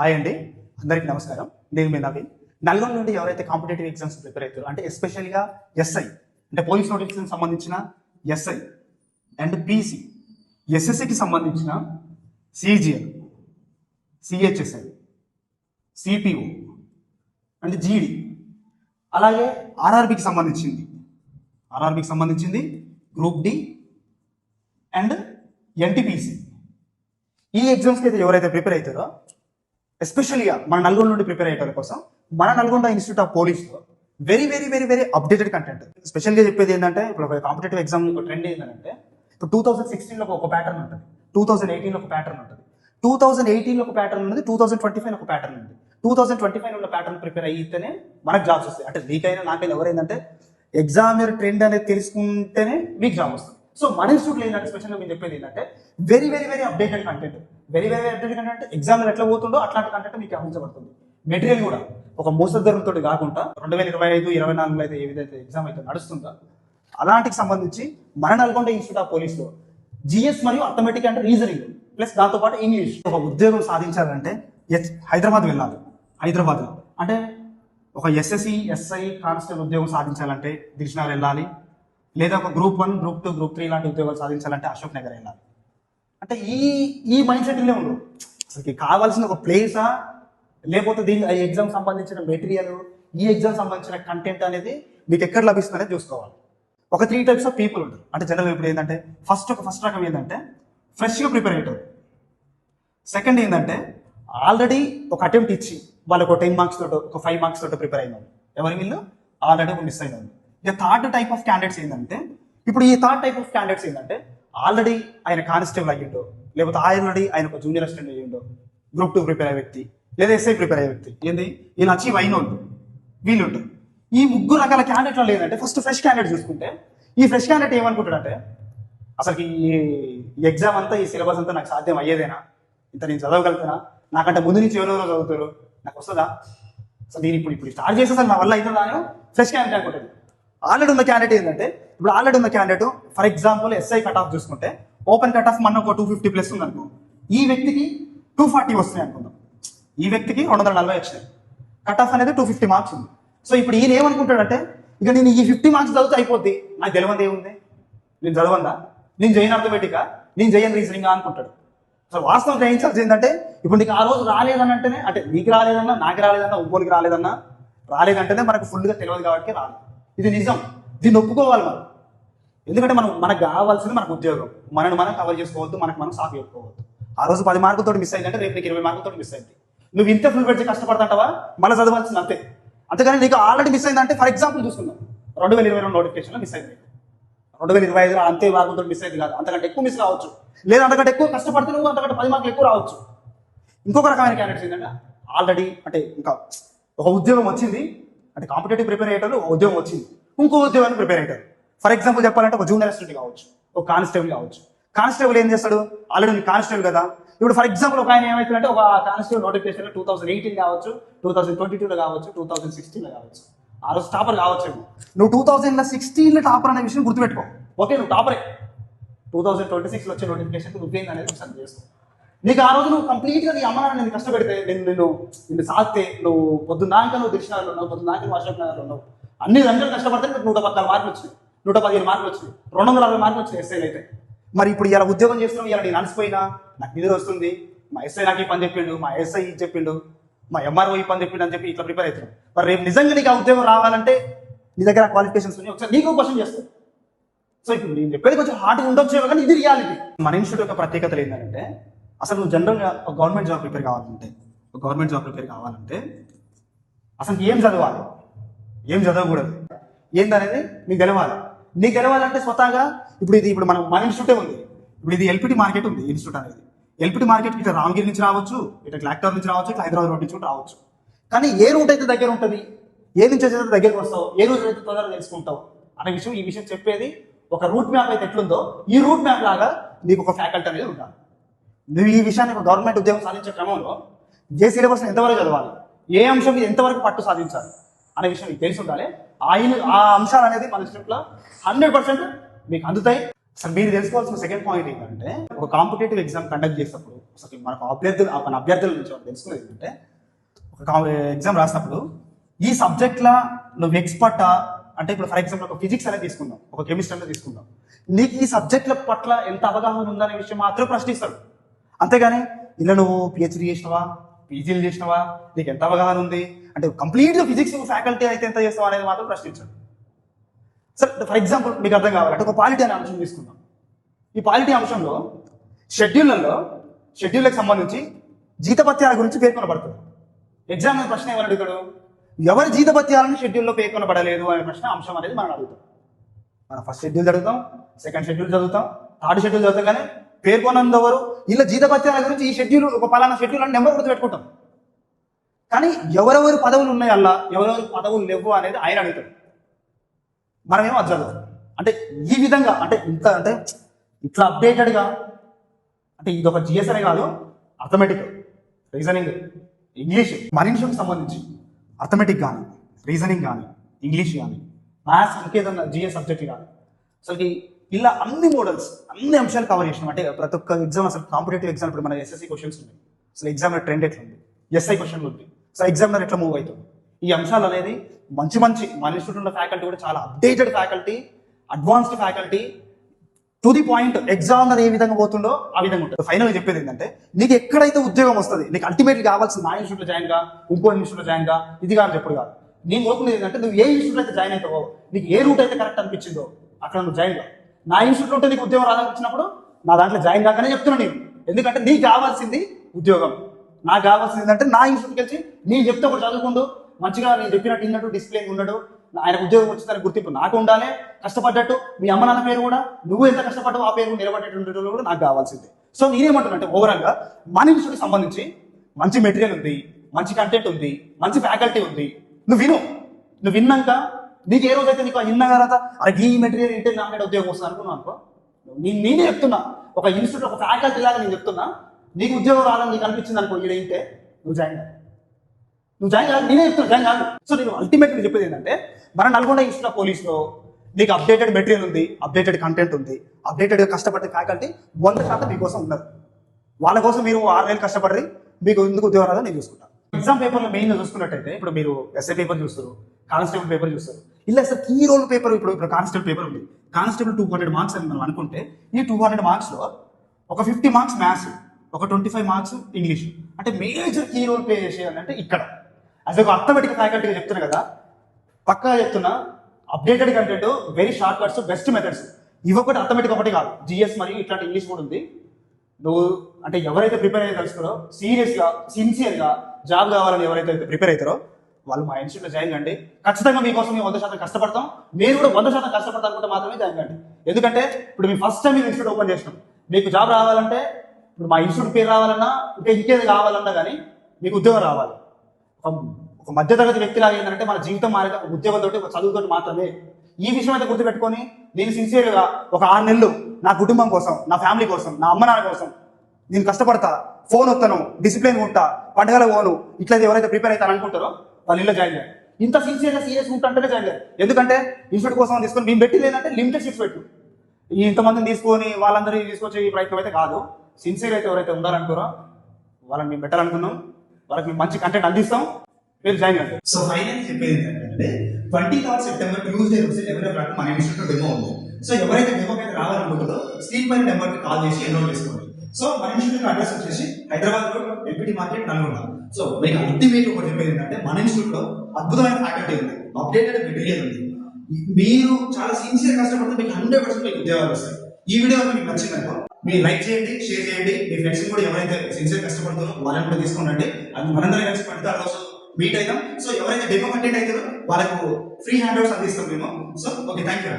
Hi అండి. అందరికీ నమస్కారం. నేను మీ నవీన్. నల్గొండ నుండి ఎవరైతే కాంపిటేటివ్ ఎగ్జామ్స్ ప్రిపేర్ అవుతారో అంటే ఎస్పెషల్గా ఎస్ఐ అంటే పోలీస్ నోటిఫికేషన్ సంబంధించిన ఎస్ఐ అండ్ పీసీ ఎస్ఎస్సికి సంబంధించిన CGL CHSL CPO and GD. అలాగే ఆర్ఆర్బికి సంబంధించింది. ఆర్ఆర్బికి సంబంధించింది గ్రూప్ డి అండ్ ఎన్టీపీసీ. ఈ ఎగ్జామ్స్కి అయితే ఎవరైతే ప్రిపేర్ అవుతారో ఎస్పెషల్గా uh, మన నల్గొండ నుండి ప్రిపేర్ అయ్యేటోళ్ళ కోసం మన Nalgonda institute of పోలీస్లో very very very very updated content స్పెషల్గా చెప్పేది ఏంటంటే ఇప్పుడు కాంపిటేటివ్ ఎగ్జామ్ ట్రెండ్ ఏంటంటే ఇప్పుడు టూ థౌసండ్ సిక్స్టీన్లో ఒక ప్యాటర్న్ ఉంటుంది. టూ థౌసండ్ ఎయిటీన్లో ఒక ప్యాటర్న్ ఉంటుంది. టూ థౌసండ్ ఎయిటీన్లో ఒక ప్యాటర్న్ ఉంది టూ థౌసండ్ ట్వంటీ ఫైవ్ ఒక ప్యాటర్న్ ఉంది. టూ థౌసండ్ ట్వంటీ ఫైవ్ ఉన్న ప్యాటర్న్ ప్రిపేర్ అయితేనే మనకు జాబ్స్ వస్తాయి. అంటే మీకైనా నాకైనా ఎవరైందంటే ఎగ్జామ్ ట్రెండ్ అనేది తెలుసుకుంటేనే మీకు జాబ్ వస్తుంది. సో మన ఇన్స్టిట్యూట్లో ఏంటంటే స్పెషల్గా మేము చెప్పేది ఏంటంటే very very very updated content very very updated content అంటే ఎగ్జామ్ ఎట్లా పోతుందో అట్లాంటి కంటెంట్ మీకు అందించబడుతుంది. మెటీరియల్ కూడా ఒక మోసధరంతో కాకుండా రెండు వేల ఇరవై ఐదు ఇరవై నాలుగులో అయితే ఏ విధంగా ఎగ్జామ్ అయితే నడుస్తుందో అలాంటికి సంబంధించి మన నల్గొండ ఇన్స్టిట్యూట్ ఆఫ్ పోలీస్లో జిఎస్ మరియు అథమెటిక్ అండ్ రీజనింగ్ ప్లస్ దాంతోపాటు ఇంగ్లీష్ ఒక ఉద్యోగం సాధించాలంటే ఎస్- హైదరాబాద్ వెళ్ళాలి. హైదరాబాద్లో. అంటే ఒక ఎస్ఎస్సి ఎస్ఐ కానిస్టేబుల్ ఉద్యోగం సాధించాలంటే దిల్షనార్ వెళ్ళాలి. లేదా ఒక group one group two group three లాంటి ఉద్యోగాలు సాధించాలంటే అశోక్ నగర్ వెళ్ళాలి. అంటే ఈ ఈ మైండ్ సెట్లే ఉండవు అసలుకి కావాల్సిన ఒక ప్లేసా లేకపోతే దీని ఎగ్జామ్ సంబంధించిన మెటీరియల్ ఈ ఎగ్జామ్ సంబంధించిన కంటెంట్ అనేది మీకు ఎక్కడ లభిస్తుందనే చూసుకోవాలి. ఒక త్రీ టైప్స్ ఆఫ్ పీపుల్ ఉంటారు. అంటే జనరల్ ఇప్పుడు ఏంటంటే ఫస్ట్ ఒక ఫస్ట్ రకం ఏంటంటే ఫ్రెష్గా ప్రిపేర్ అయ్యేటారు సెకండ్ ఏంటంటే ఆల్రెడీ ఒక అటెంప్ట్ ఇచ్చి వాళ్ళకి ఒక టెన్ మార్క్స్ తోటో ఒక ఫైవ్ మార్క్స్ తోటో ప్రిపేర్ అయినారు ఎవరి వీళ్ళు? ఆల్రెడీ ఒక మిస్ అయినారు ఇక థర్డ్ టైప్ ఆఫ్ క్యాండిడేట్స్ ఏంటంటే ఇప్పుడు ఈ థర్డ్ టైప్ ఆఫ్ క్యాండిడేట్స్ ఏంటంటే ఆల్రెడీ ఆయన కానిస్టేబుల్ అయ్యిండో లేకపోతే ఆల్రెడీ ఆయన ఒక జూనియర్ అసిస్టెంట్ అయ్యిండో గ్రూప్ టూ ప్రిపేర్ అయ్యే వ్యక్తి లేదా ఎస్ఐ ప్రిపేర్ అయ్యే వ్యక్తి. ఏంది? ఈయన అచీవ్ అయిన వాళ్ళు వీళ్ళు ఉంటారు ఈ ముగ్గురు రకాల క్యాండిడేట్లు ఏంటంటే ఫస్ట్ ఫ్రెష్ క్యాండిడేట్ చూసుకుంటే ఈ ఫ్రెష్ క్యాండిడేట్ ఏమనుకుంటాడంటే అసలు ఈ ఎగ్జామ్ అంతా ఈ సిలబస్ అంతా నాకు సాధ్యం అయ్యేదేనా? ఇంత నేను చదవగలుగుతానా? నాకంటే ముందు నుంచి ఎవరెవరో చదువుతారు? నాకు వస్తుందా? అసలు నేను ఇప్పుడు ఇప్పుడు స్టార్ట్ చేసేసాను నా వల్ల అవుతుందా అని ఫ్రెష్ క్యాండిడేట్ అనుకుంటుంది ఆల్రెడీ ఉన్న క్యాండిడేట్ ఏంటంటే ఇప్పుడు ఆల్రెడీ ఉన్న candidate for example SI cut off చూసుకుంటే ఓపెన్ కట్ ఆఫ్ మన ఒక టూ ఫిఫ్టీ ప్లస్ ఉంది అనుకో ఈ వ్యక్తికి టూ ఫార్టీ వస్తున్నాయి అనుకుందాం. ఈ వ్యక్తికి రెండు వందల నలభై వచ్చినాయి. కట్ ఆఫ్ అనేది టూ ఫిఫ్టీ మార్క్స్ ఉంది. సో ఇప్పుడు ఈయన ఏమనుకుంటాడంటే ఇక నేను ఈ ఫిఫ్టీ మార్క్స్ చదివితే అయిపోద్ది. నాకు తెలియదు ఏముంది? నేను చదవందా? నేను చేయను అర్థమెటికా? నేను చేయను రీజనింగ్? అనుకుంటాడు. సో వాస్తవం గ్రహించాల్సి ఏంటంటే ఇప్పుడు నీకు ఆ రోజు రాలేదని అంటేనే అంటే నీకు రాలేదన్నా నాకు రాలేదన్నా ఇంకోనికి రాలేదన్నా రాలేదంటేనే మనకు ఫుల్గా తెలియదు కాబట్టి రాలేదు. ఇది నిజం. దీన్ని ఒప్పుకోవాలి మనం. ఎందుకంటే మనం మనకు కావాల్సింది మనకు ఉద్యోగం. మనని మనం కవర్ చేసుకోవద్దు మనకు మనం సాఫ్ చెప్పుకోవద్దు. ఆ రోజు పది మార్కులతో మిస్ అయిందంటే రేపు నీకు ఇరవై మార్కులతో మిస్ అయింది. నువ్వు ఇంత ఫుల్ పెట్టి కష్టపడతాంటావా? మళ్ళీ చదవాల్సింది అంతే. అంతేగాని నీకు ఆల్రెడీ మిస్ అయిందంటే ఫర్ ఎగ్జాంపుల్ చూసుకుందాం. రెండు వేల ఇరవై రెండు నోటిఫికేషన్లో మిస్ అయింది. రెండు వేల ఇరవై ఐదులో అంతే మార్కులతో మిస్ అయింది కాదు. అంతకంటే ఎక్కువ మిస్ కావచ్చు లేదా అంతకంటే ఎక్కువ కష్టపడితే నువ్వు అంతకంటే పది మార్కులు ఎక్కువ రావచ్చు. ఇంకొక రకమైన క్యాండిడేట్స్ ఏంటంటే ఆల్రెడీ అంటే ఇంకా ఒక ఉద్యోగం వచ్చింది. అంటే కాంపిటేటివ్ ప్రిపేర్ అయ్యేటప్పుడు ఒక ఉద్యోగం వచ్చింది. ఇంకో ఉద్యోగాన్ని ప్రిపేర్ అయ్యారు ఫర్ ఎగ్జాంపుల్ చెప్పాలంటే ఒక జూనియర్ అసిస్టెంట్ కావచ్చు ఒక కానిస్టేబుల్ కావచ్చు. కానిస్టేబుల్ ఏం చేస్తాడు? ఆల్రెడీ నీకు కానిస్టేబుల్ కదా. ఇప్పుడు ఫర్ ఎగ్జాంపుల్ ఒక ఆయన ఏమవుతుందంటే ఒక constable notification two thousand eighteen కావచ్చు టూ థౌసండ్ ట్వంటీ టూలో కావచ్చు టూ థౌసండ్ సిక్స్టీన్లో కావచ్చు. ఆ రోజు టాపర్ కావచ్చు నువ్వు టూ థౌసండ్ సిక్స్టీన్లో టాపర్ అనే విషయం గుర్తుపెట్టుకో. ఓకే నువ్వు టాపరే టూ థౌసండ్ ట్వంటీ సిక్స్లో వచ్చే నోటిఫికేషన్ నువ్వేంది అనేది ఒకసారి చేసుకో. నీకు ఆ రోజు నువ్వు కంప్లీట్గా నీ అమ్మ నాన్న నేను కష్టపెడితే నేను నిన్ను నిన్ను సాస్తే నువ్వు పొద్దున్నాక నువ్వు దిల్షనగర్లో ఉన్నావు పొద్దున్నాక నువ్వు అశోక్ నగర్లో ఉన్నావు. అన్ని గంటలు కష్టపడితే నీకు నూట పద్నాలుగు మార్కులు వచ్చినాయి. నూట పదిహేను మార్కులు వచ్చినాయి. రెండు వందల అరవై మార్కులు వచ్చినాయి ఎస్ఐలు అయితే. మరి ఇప్పుడు ఇలా ఉద్యోగం చేస్తున్నావు ఇలా నేను అలసిపోయినా నాకు నిద్ర వస్తుంది మా ఎస్ఐ నాకు ఈ పని చెప్పిండు మా ఎస్ఐ ఇది చెప్పిండు మా ఎంఆర్ఓ ఈ పని చెప్పిండు అని చెప్పి ఇట్లా ప్రిపేర్ అవుతున్నావు. మరి రేపు నిజంగా నీకు ఆ ఉద్యోగం రావాలంటే నీ దగ్గర క్వాలిఫికేషన్స్ ఉన్నాయి. ఒకసారి నీకు క్వశ్చన్ చేస్తాను. సో ఇప్పుడు నేను చెప్పేది కొంచెం హార్డ్గా ఉండొచ్చు కానీ ఇది రియాలిటీ మన ఇన్స్టిట్యూట్ యొక్క ప్రత్యేకతలు ఏంటంటే అసలు నువ్వు జనరల్గా ఒక గవర్నమెంట్ జాబ్ ప్రిపేర్ కావాలంటే ఒక గవర్నమెంట్ జాబ్ ప్రిపేర్ కావాలంటే అసలు ఏం చదవాలి? ఏం చదవకూడదు. ఏందనేది నీకు గెలవాలి నీకు గెలవాలంటే స్వతహాగా ఇప్పుడు ఇది ఇప్పుడు మనం మన ఇన్స్టిట్యూటే ఉంది. ఇప్పుడు ఇది ఎల్పిటి మార్కెట్ ఉంది ఇన్స్టిట్యూట్ అనేది. ఎల్పిటి మార్కెట్ ఇట్లా రామగిరి నుంచి రావచ్చు ఇట్లా క్లాక్టర్ నుంచి రావచ్చు ఇట్లా హైదరాబాద్ రోడ్ నుంచి కూడా రావచ్చు. కానీ ఏ రూట్ అయితే దగ్గర ఉంటుంది ఏ నుంచి అయితే దగ్గరకు వస్తావు ఏ రోజు అయితే తొందరగా తెలుసుకుంటావు అనే విషయం ఈ విషయం చెప్పేది ఒక రూట్ మ్యాప్ అయితే ఎట్లుందో ఈ రూట్ మ్యాప్ లాగా నీకు ఒక ఫ్యాకల్టీ అనేది ఉండాలి. నువ్వు ఈ విషయాన్ని ఒక గవర్నమెంట్ ఉద్యోగం సాధించే క్రమంలో ఏ సిలబస్ ఎంతవరకు చదవాలి? ఏ అంశం మీద ఎంతవరకు పట్టు సాధించాలి? అనే విషయం మీకు తెలిసి ఉండాలి ఆయన ఆ అంశాలు అనేది మన స్క్రిప్ట్లో హండ్రెడ్ పర్సెంట్ మీకు అందుతాయి. అసలు మీరు తెలుసుకోవాల్సిన సెకండ్ పాయింట్ ఏంటంటే ఒక కాంపిటేటివ్ ఎగ్జామ్ కండక్ట్ చేసినప్పుడు అసలు మనకు అభ్యర్థులు మన అభ్యర్థుల నుంచి మనకు తెలుసుకునేది ఏంటంటే ఒక ఎగ్జామ్ రాసినప్పుడు ఈ సబ్జెక్ట్లో నువ్వు ఎక్స్పర్టా అంటే ఇప్పుడు ఫర్ ఎగ్జాంపుల్ ఒక ఫిజిక్స్ అనేది తీసుకుందాం ఒక కెమిస్ట్రీ అనేది తీసుకుందాం. నీకు ఈ సబ్జెక్ట్ల పట్ల ఎంత అవగాహన ఉందనే విషయం మాత్రం ప్రశ్నిస్తాడు. అంతేగాని ఇలా నువ్వు పిహెచ్డి చేసినవా? పీజీలు చేసినవా? నీకు ఎంత అవగాహన ఉంది? అంటే కంప్లీట్గా ఫిజిక్స్ ఫ్యాకల్టీ అయితే ఎంత చేస్తావా అనేది మాత్రం ప్రశ్నించాడు. సార్ ఫర్ ఎగ్జాంపుల్ మీకు అర్థం కావాలంటే ఒక పాలిటీ అనే అంశం తీసుకుందాం. ఈ పాలిటీ అంశంలో షెడ్యూళ్ళలో షెడ్యూల్కి సంబంధించి జీతపత్యాల గురించి పేర్కొనబడుతుంది ఎగ్జామ్ ప్రశ్న ఎవరు అడుగుతాడు? ఎవరి జీతపత్యాలను షెడ్యూల్లో పేర్కొనబడలేదు అనే ప్రశ్న అంశం అనేది మనం అడుగుతాం. మనం ఫస్ట్ షెడ్యూల్ చదువుతాం సెకండ్ షెడ్యూల్ చదువుతాం థర్డ్ షెడ్యూల్ చదువుతాం కానీ పేర్కొనందెవరు ఇలా జీతపత్యాల గురించి ఈ షెడ్యూల్ ఒక పలానా షెడ్యూల్ అని నెంబర్ గుర్తుపెట్టుకుంటాం కానీ ఎవరెవరు పదవులు ఉన్నాయి అలా ఎవరెవరు పదవులు లేవు అనేది ఆయన అడుగుతాడు. మనమేమో అది చదవం అంటే ఈ విధంగా అంటే ఇంత అంటే ఇట్లా అప్డేటెడ్గా అంటే ఇది ఒక జిఎస్ కాదు అర్థమెటిక్ రీజనింగ్ ఇంగ్లీష్ మనిషికి సంబంధించి అర్థమెటిక్ కానీ రీజనింగ్ కానీ ఇంగ్లీష్ కానీ మ్యాథ్స్ ఇంకేదన్నా జిఎస్ సబ్జెక్ట్ కానీ అసలుకి ఇలా అన్ని మోడల్స్ అన్ని అంశాలు కవర్ చేసినాం. అంటే ప్రతి ఒక్క ఎగ్జామ్ అసలు కాంపిటేటివ్ ఎగ్జామ్ ఇప్పుడు మన ఎస్ఎస్సి క్వశ్చన్స్ ఉన్నాయి. అసలు ఎగ్జామ్ ట్రెండ్ ఎట్లా ఉంది ఎస్ఐ క్వశ్చన్లు ఉంది సో ఎగ్జామినర్ ఎట్లా మూవ్ అవుతుంది? ఈ అంశాలు అనేది మంచి మంచి మన ఇన్స్టిట్యూట్ ఉన్న ఫ్యాకల్టీ కూడా చాలా updated faculty advanced faculty to the point examiner ఏ విధంగా పోతుండో ఆ విధంగా ఉంటుంది. ఫైనల్ చెప్పేది ఏంటంటే నీకు ఎక్కడైతే ఉద్యోగం వస్తుంది నీకు అల్టిమేట్లీ కావాల్సిన నా ఇన్స్టిట్యూట్లో జాయిన్గా ఇంకో ఇన్స్టిట్యూట్లో జాయిన్గా ఇది కాదు చెప్పుడు కాదు. నేను కోరుకునేది ఏంటంటే నువ్వు ఏ ఇన్స్టిట్యూట్ అయితే జాయిన్ అవుతావో నీకు ఏ రూట్ అయితే కరెక్ట్ అనిపించిందో అక్కడ నువ్వు జాయిన్ కావు. నా ఇన్స్టిట్యూట్ ఉంటే నీకు ఉద్యోగం రాదనిపించినప్పుడు నా దాంట్లో జాయిన్ కాకనే చెప్తున్నా నేను. ఎందుకంటే నీకు కావాల్సింది ఉద్యోగం. నాకు కావాల్సింది ఏంటంటే నా ఇన్స్టిట్యూట్కి వచ్చి నేను చెప్తే ఒకటి చదువుకుంటూ మంచిగా నేను చెప్పినట్టు విన్నట్టు డిస్ప్లే ఉండడు. ఆయన ఉద్యోగం వచ్చిందని గుర్తింపు నాకు ఉండాలి. కష్టపడ్డట్టు మీ అమ్మ నాన్న పేరు కూడా నువ్వు ఎంత కష్టపడ్డావు ఆ పేరు నిలబడేటువంటి కూడా నాకు కావాల్సిందే. సో నేనేమంటున్నా అంటే మన ఇన్స్టిట్యూట్కి సంబంధించి మంచి మెటీరియల్ ఉంది మంచి కంటెంట్ ఉంది మంచి ఫ్యాకల్టీ ఉంది. నువ్వు విను. నువ్వు విన్నాక నీకు ఏ రోజైతే నీకు విన్న తర్వాత అరే ఈ మెటీరియల్ ఏంటి నాకంటే ఉద్యోగం వస్తుంది అనుకున్నాను అనుకో. నేను నేనే చెప్తున్నా. ఒక ఇన్స్టిట్యూట్ ఒక ఫ్యాకల్టీ లాగా నేను చెప్తున్నా. నీకు ఉద్యోగం రాదని నీకు అనిపించింది అనుకో ఈడ ఇంటే నువ్వు జాయిన్ కాదు. నువ్వు జాయిన్ కాదు నేనే చెప్తున్నా జాయిన్ కాదు. సో నేను అల్టిమేట్ చెప్పేది ఏంటంటే మన నల్గొండ ఇన్స్టిట్యూట్ ఆఫ్ పోలీస్లో నీకు అప్డేటెడ్ మెటీరియల్ ఉంది అప్డేటెడ్ కంటెంట్ ఉంది. అప్డేటెడ్ కష్టపడే ఫ్యాకల్టీ వంద శాతం మీకోసం ఉన్నారు. వాళ్ళ కోసం మీరు ఆరు నెలలు కష్టపడి మీకు ఎందుకు ఉద్యోగం రాదో నేను చూసుకుంటాను ఎగ్జామ్ పేపర్లో మెయిన్గా చూసుకున్నట్టయితే ఇప్పుడు మీరు ఎస్ఐ పేపర్ చూస్తారు కానిస్టేబుల్ పేపర్ చూస్తారు. ఇలా సార్ కీ రోల్ పేపర్ ఇప్పుడు ఇప్పుడు కానిస్టేబుల్ పేపర్ ఉంది. కానిస్టేబుల్ టూ హండ్రెడ్ మార్క్స్ అని మనం అనుకుంటే ఈ టూ హండ్రెడ్ మార్క్స్లో ఒక ఫిఫ్టీ మార్క్స్ మ్యాథ్స్ ఒక ట్వంటీ ఫైవ్ మార్క్స్ ఇంగ్లీష్. అంటే మేజర్ కీ రోల్ ప్లే చేసేది అంటే ఇక్కడ. అసలు ఒక అర్థమెటిక్ ఫ్యాకల్టీగా చెప్తున్నా కదా పక్కా చెప్తున్నా updated content very short cuts best methods ఇవి ఒకటి అర్థమెటిక్ ఒకటి కాదు. జిఎస్ మరియు ఇట్లాంటి ఇంగ్లీష్ కూడా ఉంది. నువ్వు అంటే ఎవరైతే ప్రిపేర్ అయ్యి తెలుసుకున్నారో సీరియస్గా సిన్సియర్గా జాబ్ కావాలని ఎవరైతే ప్రిపేర్ అవుతారో వాళ్ళు మా ఇన్స్టిట్యూట్లో జాయిన్ కండి. ఖచ్చితంగా మీకోసం మేము వంద శాతం కష్టపడతాం. నేను కూడా వంద శాతం కష్టపడతాను అనుకుంటే మాత్రమే జాయిన్ కండి. ఎందుకంటే ఇప్పుడు మేము ఫస్ట్ టైం మీరు ఇన్స్టిట్యూట్ ఓపెన్ చేసినాం. మీకు జాబ్ రావాలంటే ఇప్పుడు మా ఇన్స్టిట్యూట్ పేరు రావాలన్నా ఇంకా ఇంకేది కావాలన్నా కానీ మీకు ఉద్యోగం రావాలి. ఒక మధ్యతరగతి వ్యక్తి లాగా ఏంటంటే మన జీవితం మారే ఉద్యోగంతో ఒక చదువుతో మాత్రమే. ఈ విషయం అయితే గుర్తుపెట్టుకొని నేను సిన్సియర్గా ఒక ఆరు నెలలు నా కుటుంబం కోసం నా ఫ్యామిలీ కోసం నా అమ్మ నాన్న కోసం నేను కష్టపడతా. ఫోన్ వస్తాను డిసిప్లిన్ ఉంటా పండుగల పోను. ఇట్లా ఎవరైతే ప్రిపేర్ అవుతారు అనుకుంటారో వాళ్ళు ఇల్లు జాయిన్ చేయాలి. ఇంత సిన్సియర్గా సీరియస్ ఉంటుంటేనే జాయిన్ చేయాలి. ఎందుకంటే ఇన్స్టిట్యూట్ కోసం తీసుకొని మేము పెట్టి లేదంటే లిమిటెడ్ సీట్స్ పెట్టు. ఇంతమందిని తీసుకొని వాళ్ళందరినీ తీసుకొచ్చే ఈ ప్రయత్నం అయితే కాదు. సిన్సియర్ అయితే ఎవరైతే ఉండాలనుకోరో వాళ్ళని మేము పెట్టాలనుకున్నాం. వాళ్ళకి మేము మంచి కంటెంట్ అందిస్తాం. మీరు జాయిన్ అవుతారు సో ఫైనల్ చెప్పేది ఏంటంటే ట్వంటీ థర్డ్ సెప్టెంబర్ ట్యూస్డే రోజు లెవెన్ ఓ క్లాక్ మన ఇన్స్టిట్యూట్ డెమో ఉంది. సో ఎవరైతే డెమో మీద రావాలనుకుంటారో స్క్రీన్ పైన నెంబర్కి కాల్ చేసి ఎన్రోల్ చేసుకోండి. సో మన ఇన్స్టిట్యూట్ అడ్రస్ వచ్చేసి హైదరాబాద్లో ఎంపీటీ మార్కెట్ నల్గొండ సో మీకు అల్టిమేట్ ఒకటి చెప్పేది ఏంటంటే మన ఇన్స్టిట్యూట్లో అద్భుతమైన ఫ్యాకల్టీ ఉంది. అప్డేటెడ్ మెటీరియల్ ఉంది. మీరు చాలా సిన్సియర్ కష్టపడితే మీకు హండ్రెడ్ పర్సెంట్ మీకు ఉద్యోగాలు వస్తాయి. ఈ వీడియో మీకు నచ్చిందనుకో మీరు లైక్ చేయండి షేర్ చేయండి. మీ ఫ్రెండ్స్ కూడా ఎవరైతే సిన్సియర్ కష్టపడుతారో వాళ్ళని కూడా తీసుకోండి అది మనందరం కలిసి పడితే రోజు మీట్ అవుతాం సో ఎవరైతే డెమో కంటెంట్ అవుతారో వాళ్ళకు ఫ్రీ హ్యాండ్ అవుట్స్ అందిస్తాం మేము. So okay thank you